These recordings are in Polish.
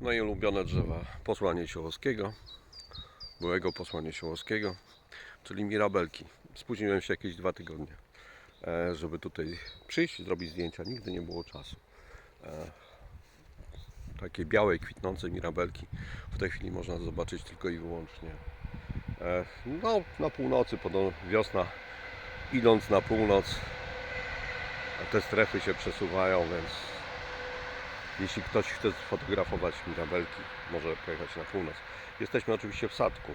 No i ulubione drzewa posłanie Siołowskiego, byłego posłania Siołowskiego, czyli mirabelki. Spóźniłem się jakieś dwa tygodnie, e, żeby tutaj przyjść, zrobić zdjęcia. Nigdy nie było czasu. E, Takie białe, kwitnące mirabelki w tej chwili można zobaczyć tylko i wyłącznie e, no, na północy, podobno wiosna idąc na północ, te strefy się przesuwają, więc jeśli ktoś chce sfotografować mirabelki, może pojechać na północ. Jesteśmy oczywiście w sadku.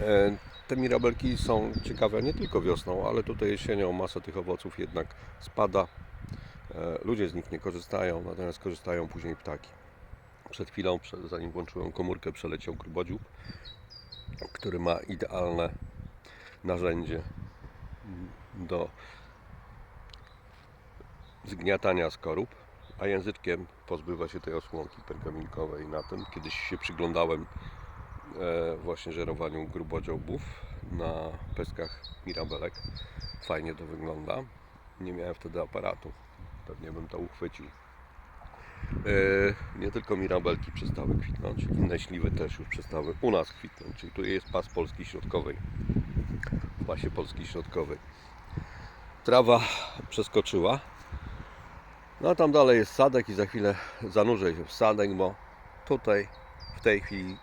E, Te mirabelki są ciekawe nie tylko wiosną, ale tutaj jesienią masa tych owoców jednak spada. E, Ludzie z nich nie korzystają, natomiast korzystają później ptaki. Przed chwilą, zanim włączyłem komórkę, przeleciał grubodziób, który ma idealne narzędzie do zgniatania skorup, a języczkiem pozbywa się tej osłonki pergaminkowej na tym. Kiedyś się przyglądałem e, właśnie żerowaniu grubodziobów na peskach mirabelek. Fajnie to wygląda. Nie miałem wtedy aparatu. Pewnie bym to uchwycił. E, nie tylko mirabelki przestały kwitnąć, inne śliwy też już przestały u nas kwitnąć. Czyli tu jest pas Polski Środkowej. W pasie Polski Środkowej. Trawa przeskoczyła. No tam dalej jest sadek i za chwilę zanurzę się w sadek, bo tutaj w tej chwili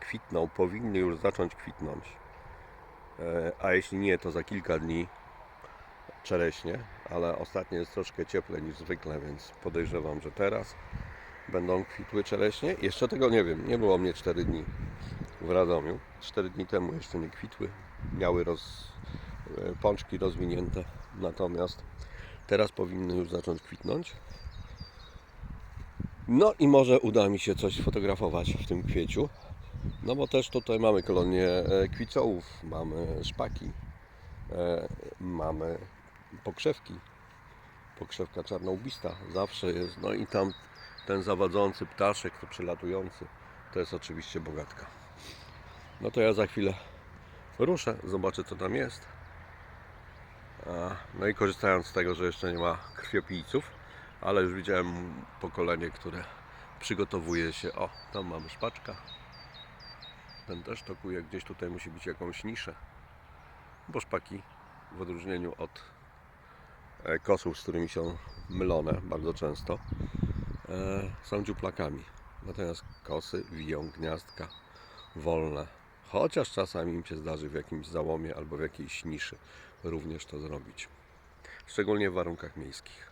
kwitną, powinny już zacząć kwitnąć. E, A jeśli nie, to za kilka dni czereśnie, ale ostatnio jest troszkę cieplej niż zwykle, więc podejrzewam, że teraz będą kwitły czereśnie. Jeszcze tego nie wiem, nie było mnie 4 dni w Radomiu. 4 dni temu jeszcze nie kwitły, miały roz, e, pączki rozwinięte, natomiast teraz powinny już zacząć kwitnąć. No i może uda mi się coś sfotografować w tym kwieciu. No bo też tutaj mamy kolonię e, kwicołów, mamy szpaki, e, mamy pokrzewki. Pokrzewka czarnołbista zawsze jest. No i tam ten zawadzący ptaszek, to przelatujący, to jest oczywiście bogatka. No to ja za chwilę ruszę, zobaczę co tam jest. No i korzystając z tego, że jeszcze nie ma krwiopijców, ale już widziałem pokolenie, które przygotowuje się. O, tam mamy szpaczka. Ten też tokuje, gdzieś tutaj musi być jakąś niszę. Bo szpaki w odróżnieniu od e, kosów, z którymi są mylone bardzo często, e, są dziuplakami. Natomiast kosy wiją gniazdka wolne. Chociaż czasami im się zdarzy w jakimś załomie albo w jakiejś niszy również to zrobić. Szczególnie w warunkach miejskich.